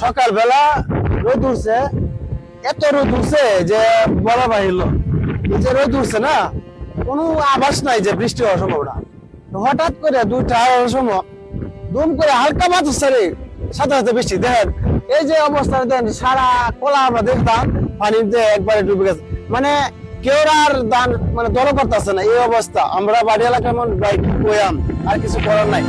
সকালবেলা রোদ উঠছে, এত রোদ উঠছে যে বলা বাহিল যে রোদ উঠছে না নাই যে বৃষ্টি হওয়ার সম্ভাবনা। হঠাৎ করে দুইটা সময় দুম করে হালকা সাথে সাথে বৃষ্টি। দেখেন, এই যে অবস্থা, দেখেন, সারা কলা আমরা দেখতাম একবারে ডুবে গেছে। মানে কেউ আর দান মানে দল করতেছে না, এই অবস্থা। আমরা বাড়ি এলাকার মন বাইক আর কিছু করার নাই।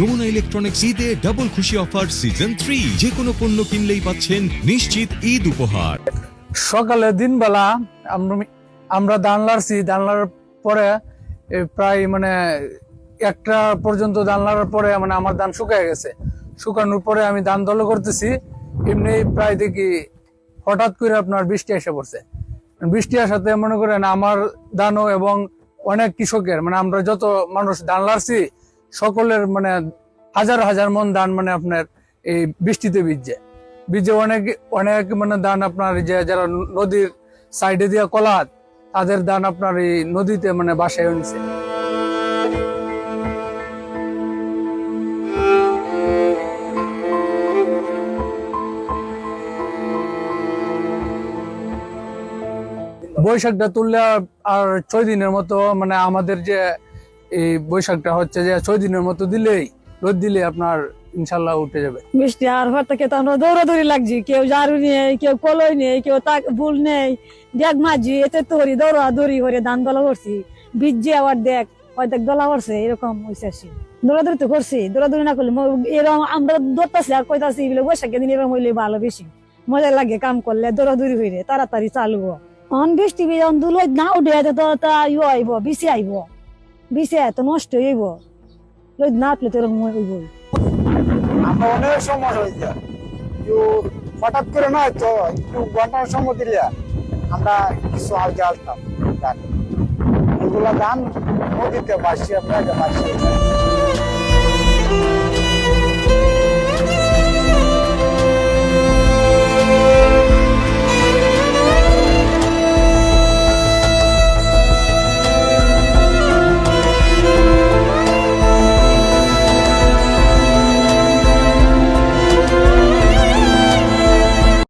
যমুনা ইলেকট্রনিক্স ঈদে ডাবল খুশি অফার সিজন থ্রি যে কোনো পণ্য কিনলেই পাচ্ছেন নিশ্চিত ঈদ উপহার। সকালে দিনবেলা আমরা ধান লাড়ছি। লাড়ার পরে প্রায় মানে একটা পর্যন্ত ধান লাড়ার পরে মানে আমার ধান শুকায় গেছে। শুকানোর পরে আমি ধান দল করতেছি। এমনি প্রায় দেখি হঠাৎ করে আপনার বৃষ্টি এসে পড়ছে। বৃষ্টি আসাতে মনে করেন আমার ধানও এবং অনেক কৃষকের মানে আমরা যত মানুষ ধান লাড়ছি সকলের মানে হাজার হাজার মন ধান মানে আপনার এই বৃষ্টিতে ভিজছে বীজে অনেক অনেক মানে ধান আপনার যে যারা নদীর সাইডে দিয়া কলাহাত তাদের ধান আপনার এই নদীতে মানে বাসায় নিছে বৈশাখটা তুললে আর ছয় দিনের মতো মানে আমাদের যে এই বৈশাখটা হচ্ছে যে ছয় দিনের মতো দিলেই, রোদ দিলে আপনার ইনশাল্লাহ উঠে যাবে। বৃষ্টি আর হওয়ার থেকে তো আমরা দৌড়াদৌড়ি লাগছি। কেউ ঝাড়ু নেই, কেউ কলই নেই, কেউ তাক ভুল নেই। দেখ মাঝি এতে তো হরি দৌড়া দৌড়ি করে ধান দলা করছি বীজে আবার দেখ দেখ দলা করছে এরকম হয়েছে দৌড়াদৌড়ি তো করছি, দৌড়াদৌড়ি না করলে এরকম আমরা দৌড়তাছি আর কইতাছি, এগুলো বৈশাখের দিন এরকম হইলে ভালো বেশি। মজা লাগে কাম করলে, দৌড়াদৌড়ি হইলে, তাড়াতাড়ি চালু অন বৃষ্টি যখন দুল না উঠে তো তা ইয়ে আইব বিছে আইব। বিছে তো নষ্ট হইব। লই না পেলে তোর মই হইব আমরা অনেক সময় হয়ে যায়। হঠাৎ করে না তো, একটু ঘণ্টার সময় দিলে আমরা কিছু আগে আসতাম এগুলা দান নদীতে বাসিয়ে আপনাকে বাসি